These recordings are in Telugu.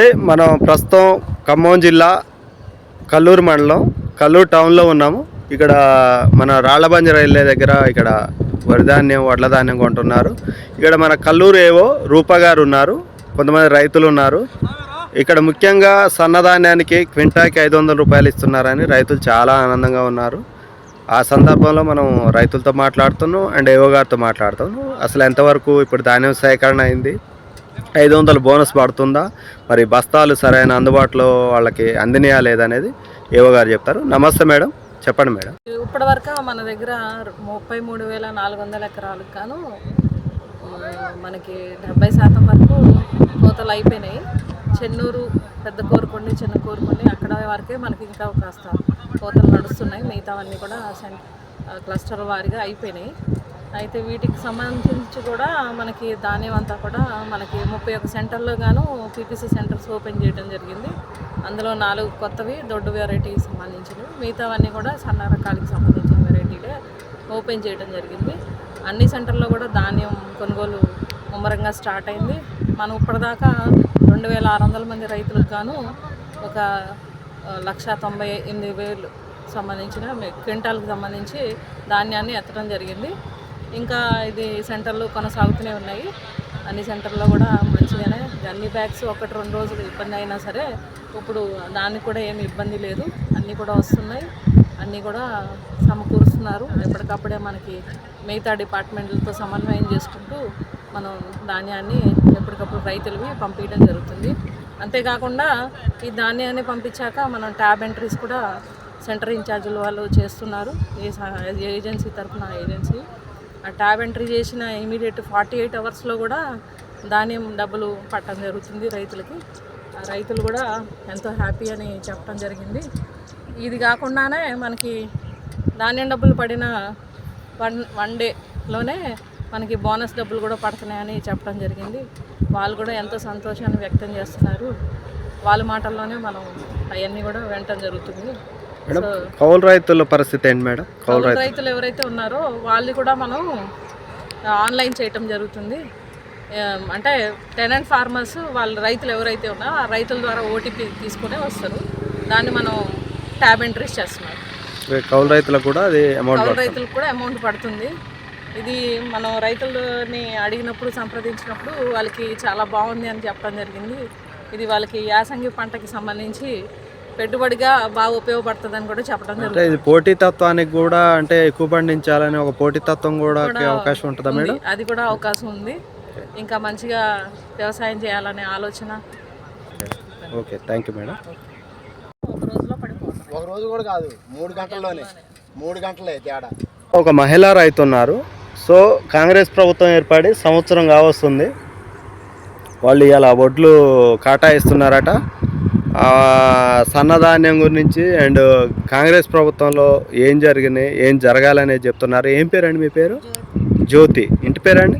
అయితే మనం ప్రస్తుతం ఖమ్మం జిల్లా కల్లూరు మండలం కల్లూరు టౌన్లో ఉన్నాము. ఇక్కడ మన రాళ్ళబంజ రైల్వే దగ్గర ఇక్కడ వరిధాన్యం వడ్ల ధాన్యం కొంటున్నారు. ఇక్కడ మన కల్లూరు ఏవో రూప గారు ఉన్నారు కొంతమంది రైతులు ఉన్నారు. ఇక్కడ ముఖ్యంగా సన్నధాన్యానికి క్వింటాకి ఐదు వందల రూపాయలు ఇస్తున్నారని రైతులు చాలా ఆనందంగా ఉన్నారు. ఆ సందర్భంలో మనం రైతులతో మాట్లాడుతున్నాం అండ్ ఏవో గారితో మాట్లాడుతున్నాం. అసలు ఎంతవరకు ఇప్పుడు ధాన్యం సేకరణ అయింది? ఐదు వందలు బోనస్ పడుతుందా? మరి బస్తాలు సరైన అందుబాటులో వాళ్ళకి అందినయా లేదనేది ఏవో గారు చెప్తారు. నమస్తే మేడం. చెప్పండి మేడం. ఇప్పటి వరకు మన దగ్గర ముప్పై మూడు వేల నాలుగు వందల ఎకరాలకు గాను మనకి డెబ్బై శాతం వరకు కోతలు అయిపోయినాయి. చెన్నూరు పెద్ద కోరుకొండి చిన్న కోరుకొండి అక్కడ వరకే మనకి ఇంకా కాస్త కోతలు నడుస్తున్నాయి. మిగతావన్నీ కూడా క్లస్టర్ వారిగా అయిపోయినాయి. అయితే వీటికి సంబంధించి కూడా మనకి ధాన్యం అంతా కూడా మనకి ముప్పై ఒక సెంటర్లో గాను పీపీసీ సెంటర్స్ ఓపెన్ చేయడం జరిగింది. అందులో నాలుగు కొత్తవి దొడ్డు వెరైటీకి సంబంధించినవి. మిగతావన్నీ కూడా సన్న రకాలకి సంబంధించిన వెరైటీలే ఓపెన్ చేయడం జరిగింది. అన్ని సెంటర్లో కూడా ధాన్యం కొనుగోలు ముమ్మరంగా స్టార్ట్ అయింది. మనం ఇప్పటిదాకా రెండు వేల ఆరు వందల మంది రైతులకు గాను ఒక లక్ష తొంభై ఎనిమిది వేలు సంబంధించిన క్వింటాల్కి సంబంధించి ధాన్యాన్ని ఎత్తడం జరిగింది. ఇంకా ఇది సెంటర్లు కొనసాగుతూనే ఉన్నాయి. అన్ని సెంటర్లో కూడా మంచిగానే అన్ని బ్యాగ్స్ ఒకటి రెండు రోజులు ఇబ్బంది అయినా సరే ఇప్పుడు దానికి కూడా ఏమి ఇబ్బంది లేదు. అన్నీ కూడా వస్తున్నాయి. అన్నీ కూడా సమకూరుస్తున్నారు. ఎప్పటికప్పుడే మనకి మిగతా డిపార్ట్మెంట్లతో సమన్వయం చేసుకుంటూ మనం ధాన్యాన్ని ఎప్పటికప్పుడు రైతులవి పంపించడం జరుగుతుంది. అంతేకాకుండా ఈ ధాన్యాన్ని పంపించాక మనం ట్యాబ్ ఎంట్రీస్ కూడా సెంటర్ ఇన్ఛార్జీల వాళ్ళు చేస్తున్నారు. ఏ ఏజెన్సీ తరఫున ఏజెన్సీ. ఆ ట్యాబ్ ఎంట్రీ చేసిన ఇమీడియట్ ఫార్టీ ఎయిట్ అవర్స్లో కూడా ధాన్యం డబ్బులు పట్టడం జరుగుతుంది రైతులకి. ఆ రైతులు కూడా ఎంతో హ్యాపీ అని చెప్పడం జరిగింది. ఇది కాకుండానే మనకి ధాన్యం డబ్బులు పడిన వన్ వన్ డేలోనే మనకి బోనస్ డబ్బులు కూడా పడుతున్నాయని చెప్పడం జరిగింది. వాళ్ళు కూడా ఎంతో సంతోషాన్ని వ్యక్తం చేస్తున్నారు. వాళ్ళ మాటల్లోనే మనం అవన్నీ కూడా వినటం జరుగుతుంది. మేడం కౌలు రైతుల పరిస్థితి ఏంటి మేడం? కౌలు కౌలు రైతు రైతులు ఎవరైతే ఉన్నారో వాళ్ళు కూడా మనం ఆన్లైన్ చేయటం జరుగుతుంది. అంటే టెనెంట్ ఫార్మర్స్ వాళ్ళ రైతులు ఎవరైతే ఉన్నారో ఆ రైతుల ద్వారా ఓటీపీ తీసుకునే వస్తారు. దాన్ని మనం ట్యాబ్ ఎంట్రీస్ చేస్తున్నాం. కౌలు రైతులకు కూడా అది అమౌంట్ కౌలు రైతులకు కూడా అమౌంట్ పడుతుంది. ఇది మనం రైతులని అడిగినప్పుడు సంప్రదించినప్పుడు వాళ్ళకి చాలా బాగుంది అని చెప్పడం జరిగింది. ఇది వాళ్ళకి యాసంగి పంటకి సంబంధించి పెట్టుబడిగా బాగా ఉపయోగపడుతుందని కూడా చెప్పడం అంటే జరుగుతుంది. ఇది పోటీతత్వానికి కూడా అంటే ఎక్కువ పండించాలని ఒక పోటీతత్వం కూడా అవకాశం ఉంటుందా మేడం. అది కూడా అవకాశం ఉంది. ఇంకా మంచిగా వ్యవసాయం చేయాలనే ఆలోచన. Okay thank you madam. ఒక రోజులో పడిపోతుంది ఒక రోజు కూడా కాదు మూడు గంటల్లోనే. మూడు గంటలే తేడా. ఒక మహిళా రైతు ఉన్నారు. సో కాంగ్రెస్ ప్రభుత్వం ఏర్పడి సంవత్సరం కావస్తుంది. వాళ్ళు ఇలా వడ్లు కాటా ఇస్తున్నారట ఆ, సన్నధాన్యం గురించి అండ్ కాంగ్రెస్ ప్రభుత్వంలో ఏం జరిగినాయి ఏం జరగాలనేది చెప్తున్నారు. ఏం పేరండి మీ పేరు? జ్యోతి. ఇంటి పేరండి?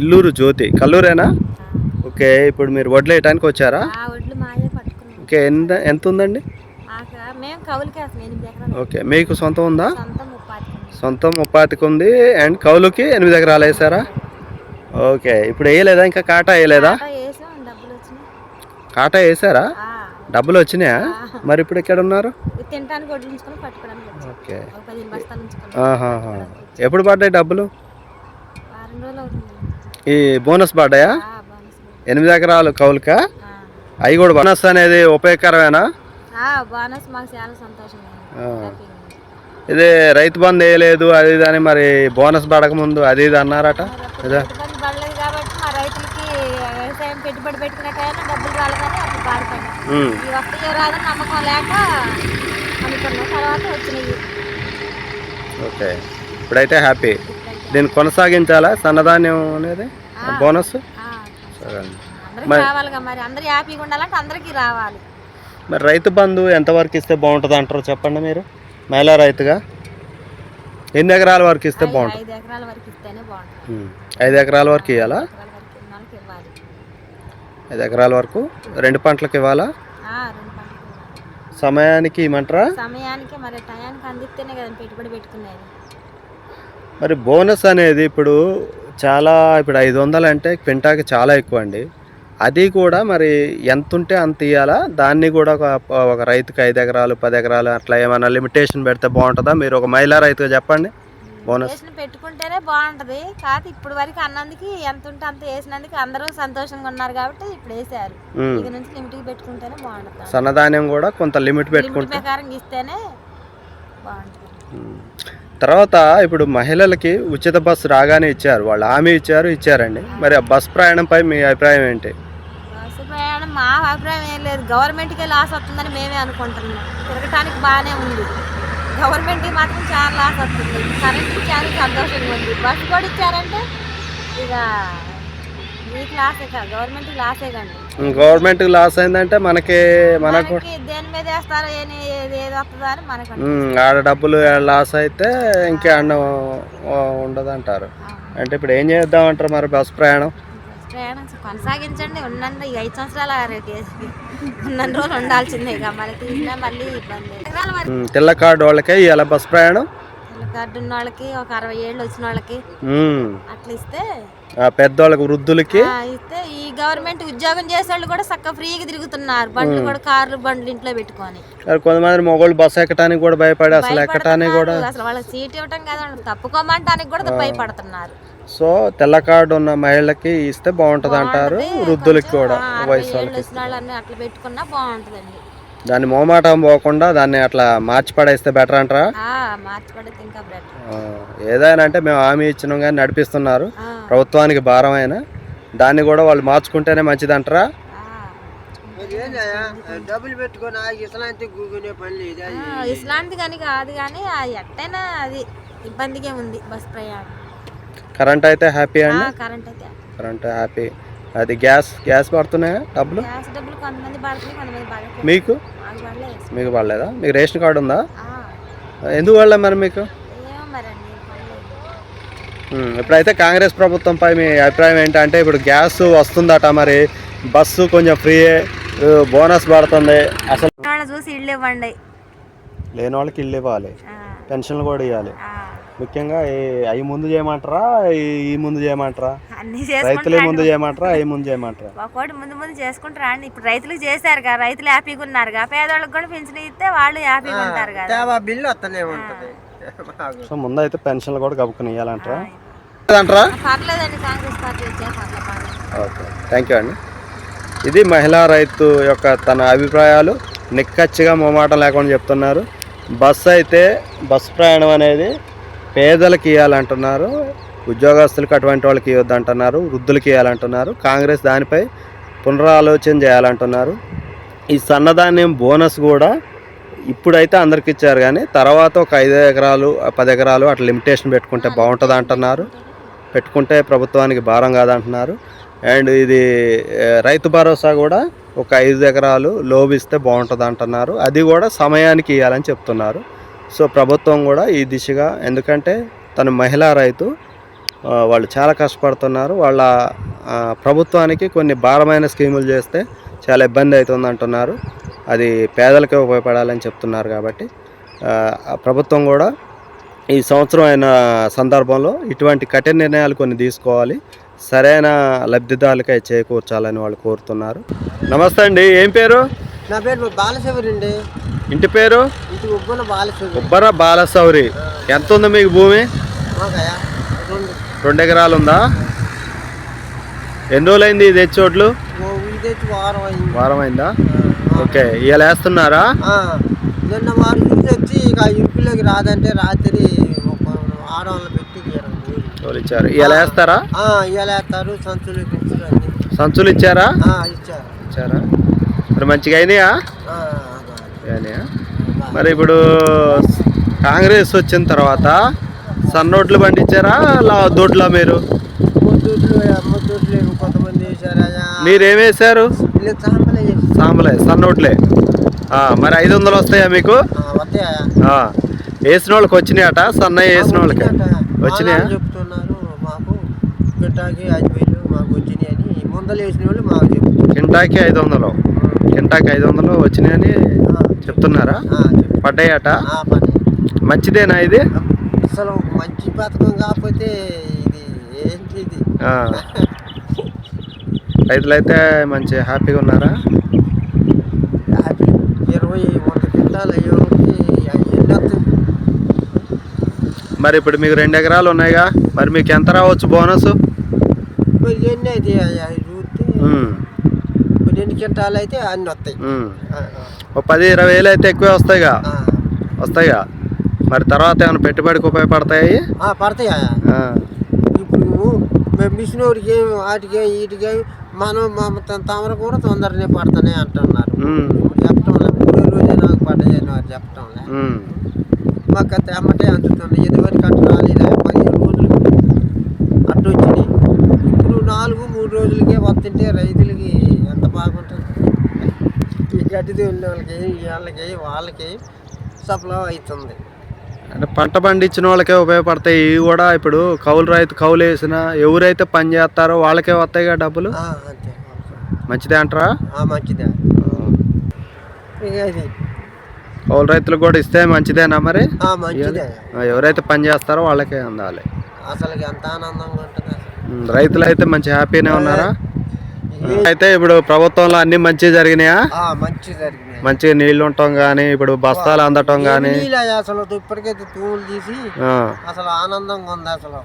ఇల్లూరు జ్యోతి. కల్లూరేనా? ఓకే ఇప్పుడు మీరు వడ్లు వేయటానికి వచ్చారా ఓకే ఎంత ఎంత ఉందండి ఓకే మీకు సొంతం ఉందా? సొంతం ముప్పాతి సొంతం ముప్పాతికి ఉంది. అండ్ కౌలుకి ఎనిమిది ఎకరాలు వేసారా? ఓకే ఇప్పుడు వేయలేదా? ఇంకా కాటా వేయలేదా? కాటా వేసారా? డబ్బులు వచ్చినాయా? మరి ఇప్పుడు ఎక్కడ ఉన్నారు? ఓకే. ఎప్పుడు పడ్డాయి డబ్బులు? ఈ బోనస్ పడ్డాయా? ఎనిమిది ఎకరాలు కౌలుకా. అవి కూడా బోనస్ అనేది ఉపయోగకరమేనా. ఇదే రైతు బంధు వేయలేదు అది ఇది అని మరి బోనస్ పడక ముందు అది ఇది అన్నారట. ఇదా పెట్టుబడి పడలేదు కాబట్టి మా రైతులకి వ్యవసాయం పెట్టుబడి పెట్టుకునే టైంలో డబ్బులు రాలేదని అప్పుడు బాధపడ్డాం ఉమ్. ఈ వస్తాయో రాదని నమ్మకం లేక అనుకున్నాం. తర్వాత వచ్చినాయి ఓకే. ఇప్పుడైతే హ్యాపీ. దీన్ని కొనసాగించాలా? సన్నధాన్యం అనేది? బోనస్? సరే అండి మరి అందరు హ్యాపీగా ఉండాలంటే అందరికీ రావాలి. మరి రైతు బంధు ఎంతవరకు ఇస్తే బాగుంటుంది అంటారు చెప్పండి మీరు? మహిళా రైతుగా? ఎన్ని ఎకరాల వరకు ఇస్తే బాగుంటుంది. ఐదు ఎకరాల వరకు ఇవ్వాలా ఎకరాల వరకు ఉన్న వాళ్ళకి ఇవ్వాలి ఐదు ఎకరాల వరకు రెండు పంటలకు ఇవ్వాలా. సమయానికి ఇవ్వమంటారా సమయానికి మరి టయానికి అందిస్తేనే కదా పెట్టుబడి పెట్టుకునేది. మరి బోనస్ అనేది ఇప్పుడు చాలా ఇప్పుడు ఐదు వందలు అంటే క్వింటాకి చాలా ఎక్కువ అండి. అది కూడా మరి ఎంత ఉంటే అంత ఇవ్వాలా దాన్ని కూడా ఒక ఒక రైతుకి ఐదు ఎకరాలు పది ఎకరాలు అట్లా ఏమైనా లిమిటేషన్ పెడితే బాగుంటుందా? మీరు ఒక మహిళా రైతుగా చెప్పండి. బోనస్ పెట్టుకుంటేనే బాగుంటది. కాదు ఇప్పుడు వరకు అన్నందుకు ఎంత ఉంటే అంత వేసినందుకు అందరూ సంతోషంగా ఉన్నారు కాబట్టి ఇప్పుడు వేసారు. ఇక నుంచి లిమిట్ పెట్టుకుంటేనే బాగుంటుంది. సన్నధాన్యం కూడా కొంత లిమిట్ పెట్టుకుంటే. ప్రకారం ఇస్తేనే బాగుంటుంది. తర్వాత ఇప్పుడు మహిళలకి ఉచిత బస్సు రాగానే ఇచ్చారు. వాళ్ళు హామీ ఇచ్చారు ఇచ్చారండి. మరి ఆ బస్ ప్రయాణంపై మీ అభిప్రాయం ఏంటి? బస్సు ప్రయాణం మా అభిప్రాయం ఏం లేదు. గవర్నమెంట్కే లాస్ వస్తుందని మేమే అనుకుంటున్నాం. తిరగటానికి బాగానే ఉంది. గవర్నమెంట్కి మాత్రం చాలా లాస్ వస్తుంది. కరెంట్కి చాలా సంతోషంగా ఉంది. బస్సు కూడా ఇచ్చారంటే ఇక మీకు లాసే కాదు. గవర్నమెంట్కి లాసే కండి గవర్నమెంట్ లాస్ అయిందంటే మనకి మనకు దేని మీద వేస్తారో ఏది వస్తుందో అని మనకు ఆడ డబ్బులు లాస్ అయితే ఇంకే అన్నం ఉండదు అంటారు అంటే ఇప్పుడు ఏం చేద్దామంటారు మరి బస్ ప్రయాణం? ప్రయాణం కొనసాగించండి. ఉన్నంత ఈ ఐదు సంవత్సరాల ఉన్న రోజులు ఉండాల్సిందే ఇక మళ్ళీ తీసినా మళ్ళీ ఇబ్బంది తెల్ల కార్డు వాళ్ళకే ఇవాళ బస్ ప్రయాణం? తెల్ల కార్డు ఉన్న వాళ్ళకి ఒక అరవై ఏళ్ళు వచ్చిన వాళ్ళకి అట్లా ఇస్తే ఆ పెద్దోళ్ళకి వృద్ధులకి? ఇస్తే ఈ గవర్నమెంట్ ఉద్యోగం చేసే వాళ్ళు కూడా చక్కగా ఫ్రీగా తిరుగుతున్నారు. బండ్లు కూడా కార్లు బండ్లు ఇంట్లో పెట్టుకొని. కొంతమంది మొగోళ్ళు బస్సు ఎక్కడానికి కూడా భయపడి అసలు ఎక్కటానికి కూడా. అసలు వాళ్ళకి సీట్ ఇవ్వటం కాదు తప్పుకోమంటానికి కూడా భయపడుతున్నారు. సో తెల్ల కార్డు ఉన్న మహిళలకి ఇస్తే బాగుంటది అంటారు వృద్ధులకి కూడా వయసు వాళ్ళకి. వచ్చిన వాళ్ళని అట్లా పెట్టుకున్నా బాగుంటుందండి. దాన్ని మోమాటం పోకుండా దాన్ని అట్లా మార్చి పడేస్తే బెటర్ అంటారా ఏదైనా అంటే మేము హామీ ఇచ్చినాం కానీ నడిపిస్తున్నారు ప్రభుత్వానికి భారమైన. దాన్ని కూడా వాళ్ళు మార్చుకుంటేనే మంచిది అంటారా? డబ్బులు పెట్టుకొని ఇసలాంటి గూగునే పని కానీ కాదు కానీ ఆ ఎట్టైనా అది ఇబ్బందిగా ఉంది బస్ ప్రయాణం. కరెంట్ అయితే హ్యాపీ అండి? కరెంట్ అయితే కరెంట్ హ్యాపీ. అది గ్యాస్ గ్యాస్ పడుతున్నాయా డబ్బులు? మీకు? మాకు పడలేదు. మీకు పడలేదా? రేషన్ కార్డు ఉందా? ఎందుకు పడలే మరి మీకు? పడలేదు. ఇప్పుడైతే కాంగ్రెస్ ప్రభుత్వంపై మీ అభిప్రాయం ఏంటంటే ఇప్పుడు గ్యాస్ వస్తుందట మరి బస్సు కొంచెం ఫ్రీ బోనస్ పడుతుంది. అసలు చూసి ఇల్లు ఇవ్వండి. లేని వాళ్ళకి ఇల్లు ఇవ్వాలి. పెన్షన్లు కూడా ఇవ్వాలి. ముఖ్యంగా ఈ- అవి ముందు చేయమంటారా? ఈ- ముందు చేయమంటారా? అన్ని రైతులే ముందు చేయమంటారా? అవి ముందు చేయమంటారా? ఒకటి ముందు ముందు చేసుకుంటారా అండి. ఇప్పుడు రైతులకు చేశారుగా రైతులు హ్యాపీగా ఉన్నారుగా పేదవాళ్ళకి కూడా పెన్షన్ ఇస్తే వాళ్ళు హ్యాపీగా ఉంటారు కదా. బిల్లు వస్తూనే ఉంటది. సో ముందు అయితే పెన్షన్లు కూడా కప్పుకుని ఇవ్వాలంటారా పర్లేదండి. Congress party okay. Thank you అండి. ఇది మహిళా రైతు యొక్క తన అభిప్రాయాలు. నిక్కచ్చిగా మొమాటం లేకుండా చెప్తున్నారు. బస్సు అయితే బస్సు ప్రయాణం అనేది పేదలకు ఇవ్వాలంటున్నారు ఉద్యోగస్తులకు అటువంటి వాళ్ళకి ఇవ్వద్దు అంటున్నారు వృద్ధులకి ఇవ్వాలంటున్నారు కాంగ్రెస్ దానిపై పునరాలోచన చేయాలంటున్నారు. ఈ సన్నధాన్యం బోనస్ కూడా ఇప్పుడైతే అందరికి ఇచ్చారు కానీ తర్వాత ఒక ఐదు ఎకరాలు పది ఎకరాలు అట్లా లిమిటేషన్ పెట్టుకుంటే బాగుంటుంది అంటున్నారు పెట్టుకుంటే ప్రభుత్వానికి భారం కాదంటున్నారు. అండ్ ఇది రైతు భరోసా కూడా ఒక ఐదు ఎకరాలు లోబిస్తే బాగుంటుంది అంటున్నారు అది కూడా సమయానికి ఇవ్వాలని చెప్తున్నారు. సో ప్రభుత్వం కూడా ఈ దిశగా ఎందుకంటే తను మహిళా రైతు వాళ్ళు చాలా కష్టపడుతున్నారు. వాళ్ళ ప్రభుత్వానికి కొన్ని భారమైన స్కీములు చేస్తే చాలా ఇబ్బంది అవుతుంది అంటున్నారు. అది పేదలకే ఉపయోగపడాలని చెప్తున్నారు కాబట్టి ప్రభుత్వం కూడా ఈ సంవత్సరం అయిన సందర్భంలో ఇటువంటి కఠిన నిర్ణయాలు కొన్ని తీసుకోవాలి. సరైన లబ్ధిదారులకై చేకూర్చాలని వాళ్ళు కోరుతున్నారు. నమస్తే అండి ఏం పేరు? నా పేరు బాలశివరి అండి. ఇంటి పేరు? ఉబ్బర బాలసౌరి. ఎంత ఉంది మీకు భూమి? రెండు. ఎకరాలు ఉందా ఎన్ని రోజులైంది ఇది తెచ్చోట్లు తెచ్చి వారం అయింది. వారం అయిందా? ఓకే ఇవాళ వేస్తున్నారా? నిన్న వారు చూసి వచ్చి ఇక ఇంపులోకి రాదంటే రాత్రి ఒక ఆడవాళ్ళు పెట్టి ఇచ్చారు? ఇవాళ వేస్తారా? ఇవాళ వేస్తారు సంచులు సంచులు ఇచ్చారా? ఇచ్చారు. ఇచ్చారా? మరి మంచిగా అయినాయా? మరి ఇప్పుడు కాంగ్రెస్ వచ్చిన తర్వాత సన్నోట్లు పండించారా? దొడ్లా మీరు? ముద్దొడ్లు ముద్దొడ్లు కొంతమంది వేసారు మీరేం వేశారు ఇలా చాంపలే చేసి సాంబలే సన్నోట్లే మరి ఐదు వందలు వస్తాయా మీకు? వేసిన వాళ్ళకి వచ్చినాయట? సన్నయ్య వేసిన వాళ్ళకి. వచ్చినాయా? కింటాకి ఐదు వందలు. కింటాకి ఐదు వందలు వచ్చినాయని చెప్తున్నారా. పడ్డాయట? మంచిదేనా ఇది? అసలు మంచి పథకం కాకపోతే ఇది ఏంటి ఇది. రైతులైతే మంచి హ్యాపీగా ఉన్నారా? యాభై ఇరవై వంద క్వింటాలు వెళ్ళొద్దు మరి ఇప్పుడు మీకు రెండు ఎకరాలు ఉన్నాయిగా. మరి మీకు ఎంత రావచ్చు బోనస్? ఎన్ని అయితే చూస్తే రెండు క్వింటాలు అయితే అన్ని వస్తాయి. ఓ పది ఇరవై వేలు అయితే ఎక్కువే వస్తాయిగా. వస్తాయిగా? మరి తర్వాత ఏమైనా పెట్టుబడికి ఉపయోగపడతాయి? పడతాయి? ఇప్పుడు నువ్వు మేము మిషన్ వాడికి వాటికి వీటికి మనం తమరు కూడా తొందరనే పడతానే అంటున్నారు. ఇప్పుడు చెప్పటంలే మూడో రోజే నాకు పడ్డాయని వారు ఉమ్. మాకు అంత ఎమ్మటే అందుతుంది. ఇదివరకు అట్లా రాలేదు పదిహేను రోజులు అట్టు వచ్చినాయి ఇప్పుడు నాలుగు మూడు రోజులకే వస్తుంటే రైతులకి ఎంత బాగుంటుంది గడ్డి వాళ్ళకి వీళ్ళకి వాళ్ళకి సప్లై అవుతుంది. అంటే పంట పండించిన వాళ్ళకే ఉపయోగపడతాయి. ఇవి కూడా ఇప్పుడు కౌలు రైతు కౌలు వేసిన ఎవరైతే పని చేస్తారో వాళ్ళకే వస్తాయిగా డబ్బులు? అంతే. మంచిదే అంటారా? మంచిదే. ఇక ఇది. కౌలు రైతులకు కూడా ఇస్తే మంచిదేనా మరి? ఆ, మంచిదే. ఆ, ఎవరైతే పని చేస్తారో వాళ్ళకే అందాలి. అసలు ఎంత ఆనందంగా ఉంటుంది ఉమ్, రైతులు అయితే మంచి హ్యాపీనే ఉన్నారా? అయితే ఇప్పుడు ప్రభుత్వంలో అన్ని మంచి జరిగినాయా? ఆ, మంచి జరిగినాయి. మంచిగా నీళ్ళు ఉండటం కానీ ఇప్పుడు బస్తాలు అందటం లే అసలు ఇప్పటికైతే తూములు తీసి అసలు ఆనందంగా ఉంది అసలు.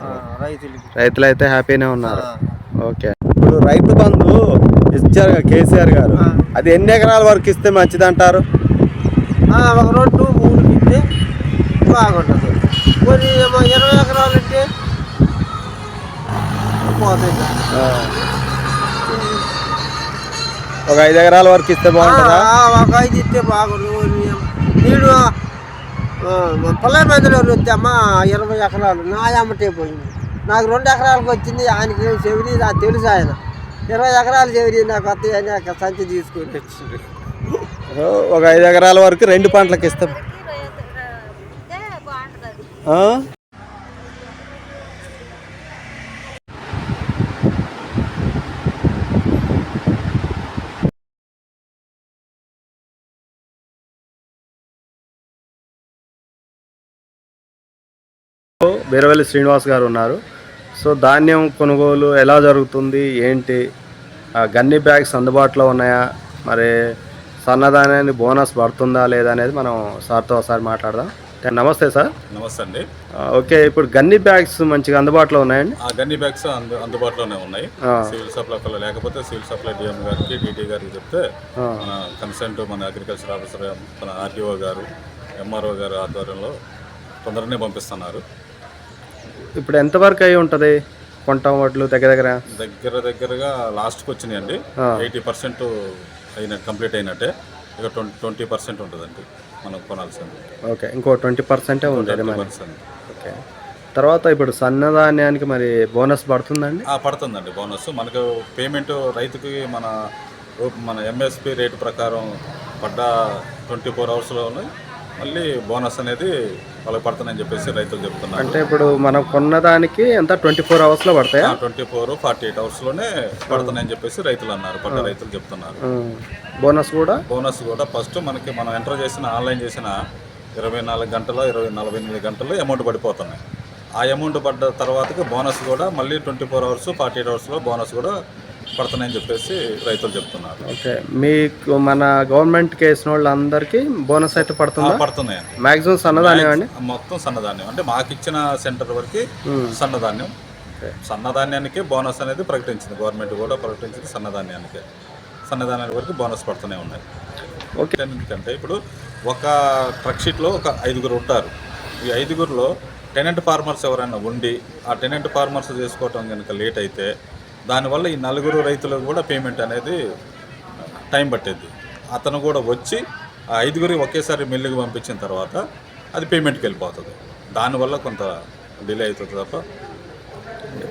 ఆ, రైతులకి. రైతులు అయితే హ్యాపీనే ఉన్నారు. ఆ. ఓకే. ఇప్పుడు రైతు బంధు ఇచ్చారు కేసీఆర్ గారు. అది ఎన్ని ఎకరాల వరకు ఇస్తే మంచిది అంటారు ఆ, ఒక రెండు మూడు ఇస్తే బాగుంటుంది. కొన్ని ఇరవై ఎకరాలు ఇస్తే పోతాయి. ఒక ఐదు ఎకరాల వరకు ఇస్తే బాగుంటుందా? ఆ, ఒక ఐదు ఇస్తే బాగుండు నేను పల్లె మందిలో వచ్చామా ఇరవై ఎకరాలు నా అమ్మటే పోయింది. నాకు రెండు ఎకరాలకు వచ్చింది ఆయనకి ఏం చెవిరి నాకు తెలుసు ఆయన. ఇరవై ఎకరాలు చెవిరి నాకు వస్తాయి అని ఒక సంచి తీసుకొని వచ్చింది ఒక ఐదు ఎకరాల వరకు రెండు పంటలకు ఇస్తాం. బీరవల్లి శ్రీనివాస్ గారు ఉన్నారు. సో ధాన్యం కొనుగోలు ఎలా జరుగుతుంది? ఏంటి? ఆ గన్ని బ్యాగ్స్ అందుబాటులో ఉన్నాయా? మరి సన్నధాన్యాన్ని బోనస్ పడుతుందా లేదా అనేది మనం సార్తో ఒకసారి మాట్లాడదాం. నమస్తే సార్. నమస్తే అండి. ఓకే ఇప్పుడు గన్ని బ్యాగ్స్ మంచిగా అందుబాటులో ఉన్నాయండి? ఆ గన్ని బ్యాగ్స్ అందు అందుబాటులోనే ఉన్నాయి. సివిల్ సప్లై లేకపోతే సివిల్ సప్లై డిఎం గారికి డిటి గారికి చెప్తే. మన కన్సెంట్ మన అగ్రికల్చర్ ఆఫీసర్ మన ఆర్టీఓ గారు ఎంఆర్ఓ గారు ఆధ్వర్యంలో తొందరనే పంపిస్తున్నారు. ఇప్పుడు ఎంతవరకు అయి ఉంటుంది కొంటాం వడ్లు దగ్గర దగ్గర? దగ్గర దగ్గరగా లాస్ట్కి వచ్చినాయండి. ఎయిటీ పర్సెంట్ అయిన కంప్లీట్ అయినట్టే. ఇక ట్వంటీ ట్వంటీ పర్సెంట్ ఉంటుందండి మనం కొనాల్సింది. ఓకే ఇంకో ట్వంటీ పర్సెంటే ఉంటుంది ఓకే. తర్వాత ఇప్పుడు సన్నధాన్యానికి మరి బోనస్ పడుతుందండి? ఆ, పడుతుందండి బోనస్. మనకు పేమెంట్ రైతుకి మన మన ఎంఎస్పి రేటు ప్రకారం పడ్డ ట్వంటీ ఫోర్ అవర్స్లోనే మళ్ళీ బోనస్ అనేది వాళ్ళకి పడుతుందని చెప్పేసి రైతులు చెప్తున్నారు. అంటే ఇప్పుడు మనం కొన్నదానికి ఎంత? ట్వంటీ ఫోర్ అవర్స్లో పడతాయా? ట్వంటీ ఫోర్ ఫార్టీ ఎయిట్ అవర్స్లోనే పడుతున్నాయని చెప్పేసి రైతులు అన్నారు పడ్డ రైతులు చెప్తున్నారు. బోనస్ కూడా? బోనస్ కూడా. ఫస్ట్ మనకి మనం ఎంటర్ చేసిన ఆన్లైన్ చేసిన ఇరవై నాలుగు గంటలు ఇరవై నలభై ఎనిమిది గంటలు అమౌంట్ పడిపోతున్నాయి. ఆ అమౌంట్ పడ్డ తర్వాతకి బోనస్ కూడా మళ్ళీ twenty four hours forty eight అవర్స్లో బోనస్ కూడా పడుతున్నాయని చెప్పేసి రైతులు చెప్తున్నారు. ఓకే. మీకు మన గవర్నమెంట్కి వేసిన వాళ్ళందరికీ బోనస్ అయితే పడుతుందా? పడుతున్నాయండి. మ్యాక్సిమం సన్నధాన్యం అండి? మొత్తం సన్నధాన్యం. అంటే మాకు ఇచ్చిన సెంటర్ వరకు సన్నధాన్యం. సన్నధాన్యానికి బోనస్ అనేది ప్రకటించింది. గవర్నమెంట్ కూడా ప్రకటించింది సన్నధాన్యానికి. సన్నధాన్యానికి వరకు బోనస్ పడుతూనే ఉన్నాయి. ఓకే. ఎందుకంటే ఇప్పుడు ఒక ట్రక్ షీట్లో ఒక ఐదుగురు ఉంటారు. ఈ ఐదుగురులో టెనెంట్ ఫార్మర్స్ ఎవరైనా ఉండి ఆ టెనెంట్ ఫార్మర్స్ చేసుకోవటం కనుక లేట్ అయితే దానివల్ల ఈ నలుగురు రైతులకు కూడా పేమెంట్ అనేది టైం పట్టేది. అతను కూడా వచ్చి ఆ ఐదుగురి ఒకేసారి మిల్లుకి పంపించిన తర్వాత అది పేమెంట్కి వెళ్ళిపోతుంది. దానివల్ల కొంత డిలే అవుతుంది తప్ప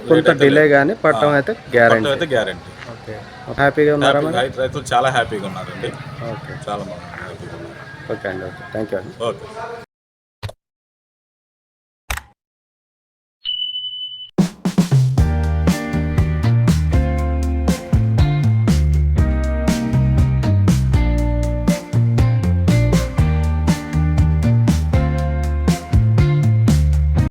కొంత డిలే కానీ పట్టడం అయితే గ్యారంటీ అయితే గ్యారంటీ ఓకే. హ్యాపీగా ఉన్నారా రైతులు చాలా హ్యాపీగా ఉన్నారండి. ఓకే. చాలా బాగా హ్యాపీగా ఉన్నారు. ఓకే అండి ఓకే. థ్యాంక్ యూ అండి. ఓకే.